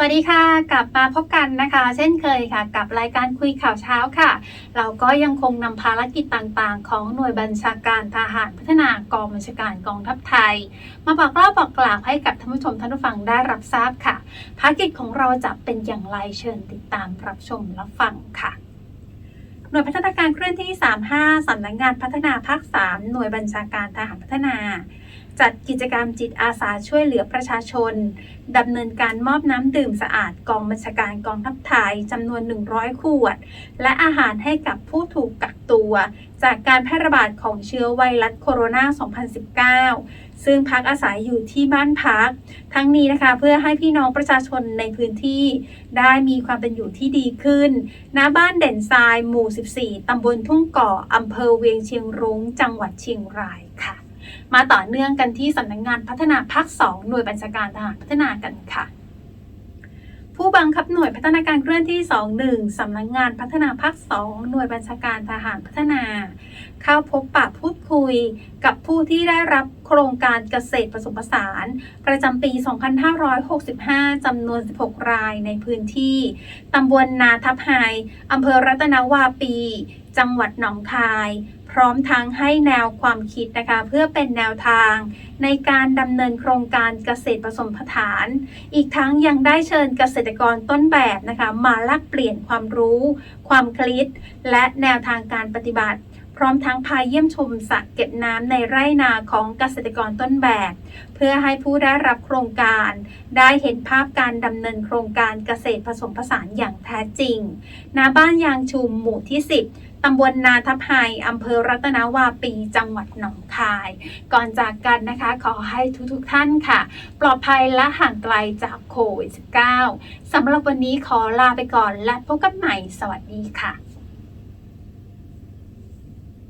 สวัสดีค่ะ กลับมาพบกันนะคะ เช่นเคยค่ะ กับรายการคุยข่าวเช้าค่ะ เราก็ยังคงนำภารกิจต่างๆ ของหน่วยบัญชาการทหารพัฒนากองบัญชาการกองทัพไทย มาบอกเล่าบอกกล่าวให้กับท่านผู้ชมท่านผู้ฟังได้รับทราบค่ะ ภารกิจของเราจะเป็นอย่างไรเชิญติดตามรับชมรับฟังค่ะ หน่วยพัฒนาการเคลื่อนที่ 35 สำนักงานพัฒนาภาค 3 หน่วยบัญชาการทหารพัฒนา จัดกิจกรรมจิตอาสาช่วยเหลือประชาชนดำเนินการมอบน้ำดื่มสะอาดกองบัญชาการกองทัพไทยจำนวน 100 ขวด และอาหารให้กับผู้ถูกกักตัว จากการแพร่ระบาดของเชื้อไวรัสโคโรนา 2019 ซึ่งพักอาศัยอยู่ที่บ้านพัก ทั้งนี้นะคะเพื่อให้พี่น้องประชาชนในพื้นที่ ได้มีความเป็นอยู่ที่ดีขึ้น ณ บ้านเด่นทรายหมู่ 14 ตำบลทุ่งเก่ออำเภอเวียงเชียงรุ้ง จังหวัดเชียงรายค่ะ มาต่อเนื่องกันที่สำนักงงานพัฒนาภาค 2 หน่วยบัญชาการทหารพัฒนากันค่ะ บังคับหน่วยพัฒนาการเคลื่อนที่ 21 สำนักงานพัฒนาภาค 2 หน่วยบัญชาการทหารพัฒนา เข้าพบปะพูดคุยกับผู้ที่ได้รับโครงการเกษตรผสมผสาน ประจำปี 2565 จำนวน 16 รายในพื้นที่ตำบลนาทับไฮอำเภอรัตนวาปี จังหวัดหนองคาย พร้อมทั้งให้แนวความคิดนะคะเพื่อเป็นแนวทาง ในการดำเนินโครงการเกษตรผสมผสาน อีกทั้งยังได้เชิญเกษตรกรต้นแบบนะคะมาแลกเปลี่ยนความรู้ ความคิด และแนวทางการปฏิบัติ พร้อมทั้งพาเยี่ยมชมสระเก็บน้ำในไร่นาของเกษตรกรต้นแบบ เพื่อให้ผู้ได้รับโครงการ ได้เห็นภาพการดำเนินโครงการเกษตรผสมผสานอย่างแท้จริงณบ้านยางชุมหมู่ที่ 10ตำบลนาทับไฮอำเภอรัตนาวาปี จังหวัดหนองคาย ก่อนจากกันนะคะขอให้ทุกๆทท่านค่ะ ปลอดภัยและห่างไกลจากโควิด -19 สำหรับวันนี้ขอลาไปก่อนและพบกันใหม่ สวัสดีค่ะ